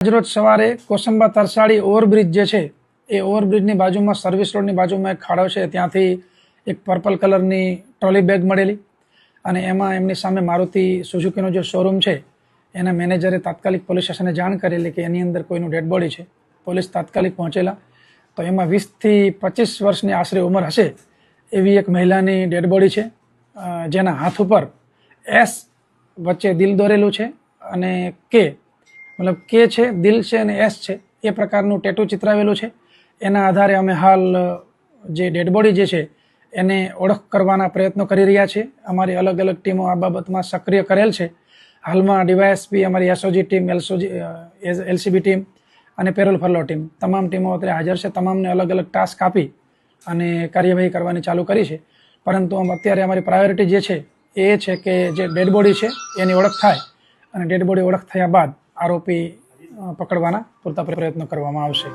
આજરોજ સવારે કોસંબા તરસાડી ઓવરબ્રિજ જે છે, એ ઓવરબ્રિજની બાજુમાં સર્વિસ રોડની બાજુમાં એક ખાડો છે. ત્યાંથી એક પર્પલ કલરની ટ્રોલી બેગ મળેલી અને એમાં એમની સામે મારુતિ સુઝુકીનો જે શોરૂમ છે, એના મેનેજરે તાત્કાલિક પોલીસ સ્ટેશને જાણ કરેલી કે એની અંદર કોઈનું ડેડ બોડી છે. પોલીસ તાત્કાલિક પહોંચેલા. તો એમાં વીસથી પચીસ વર્ષની આશરે ઉંમર હશે એવી એક મહિલાની ડેડ બોડી છે જેના હાથ ઉપર એસ વચ્ચે દિલ દોરેલું છે અને કે મતલબ કે છે, દિલ છે અને એસ છે, એ પ્રકારનું ટેટુ ચિતરાવેલું છે. એના આધારે અમે હાલ જે ડેડ બોડી જે છે, એને ઓળખ કરવાના પ્રયત્નો કરી રહ્યા છે. અમારી અલગ અલગ ટીમો આ બાબતમાં સક્રિય કરેલ છે. હાલમાં ડીવાયએસપી, અમારી એસઓજી ટીમ એલસોજી એલસીબી ટીમ અને પેરોલ ફરલો ટીમ. તમામ ટીમો અત્યારે હાજર છે. તમામને અલગ અલગ ટાસ્ક આપી અને કાર્યવાહી કરવાની ચાલુ કરી છે. પરંતુ અત્યારે અમારી પ્રાયોરિટી જે છે, એ છે કે જે ડેડ બોડી છે, એની ઓળખ થાય અને ડેડ બોડી ઓળખ થયા બાદ આરોપી પકડવાના પૂરતા પ્રયત્નો કરવામાં આવશે.